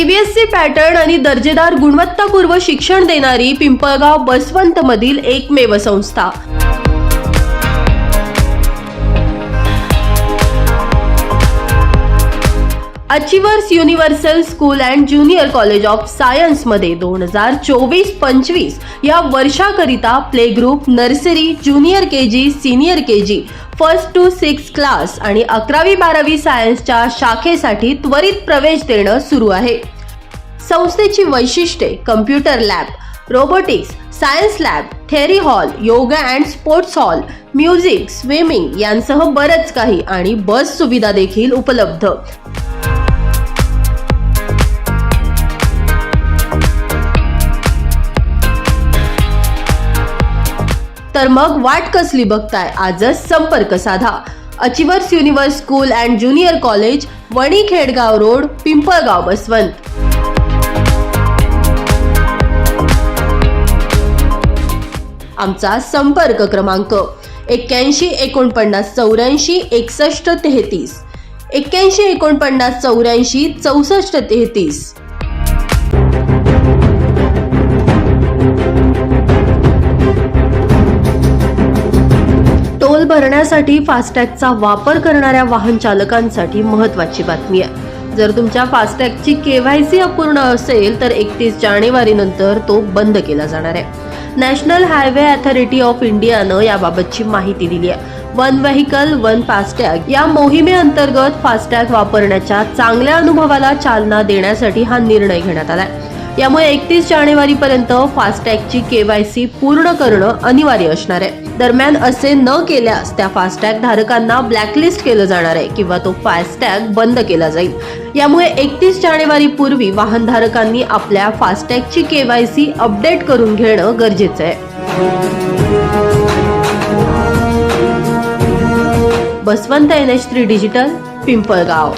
CBSE pattern आणि दर्जेदार गुणवत्तापूर्व शिक्षण देणारी पिंपळगाव बसवंत मधील एकमेव संस्था achievers universal school and junior college of सायन्समध्ये दोन हजार चोवीस पंचवीस या वर्षाकरिता play group nursery junior K G senior K G first to six class आणि अकरावी बारावी सायन्सच्या शाखेसाठी त्वरित प्रवेश देणं सुरू आहे. संस्थेची वैशिष्ट्ये computer lab robotics science lab theory hall yoga and sports hall music swimming यांसह बरंच काही आणि बस सुविधा देखील उपलब्ध. तर मग वाट कसली बघताय? आजच संपर्क साधा. Achievers universe school and junior college Wani Khedgaon road Pimpalgaon Baswant. आमचा संपर्क क्रमांक एक्क्याऐंशी एकोणपन्नास चौऱ्याऐंशी एकसष्ट तेहतीस. एक्क्याऐंशी एकोणपन्नास चौऱ्याऐंशी चौसष्ट तेहतीस. भरण्यासाठी फास्टॅगचा वापर करणाऱ्या वाहन चालकांसाठी महत्त्वाची बातमी आहे. जर तुमच्या फास्टॅगची केव्हायसी अपूर्ण असेल तर एकतीस जानेवारी नंतर तो बंद केला जाणार आहे. नॅशनल हायवे अथॉरिटी ऑफ इंडियानं याबाबतची माहिती दिली आहे. वन व्हेकल वन फास्टॅग या मोहिमेअंतर्गत फास्टॅग वापरण्याच्या चांगल्या अनुभवाला चालना देण्यासाठी हा निर्णय घेण्यात आला यामुळे एकतीस जानेवारीपर्यंत फास्टॅगची केवायसी पूर्ण करणं अनिवार्य असणार आहे. दरम्यान असे न केल्यास त्या फास्टॅग धारकांना ब्लॅकलिस्ट केलं जाणार आहे किंवा तो फास्टॅग बंद केला जाईल. यामुळे एकतीस जानेवारी पूर्वी वाहनधारकांनी आपल्या फास्टॅगची केवायसी अपडेट करून घेणं गरजेचं आहे. Baswant N H three digital Pimpalgaon.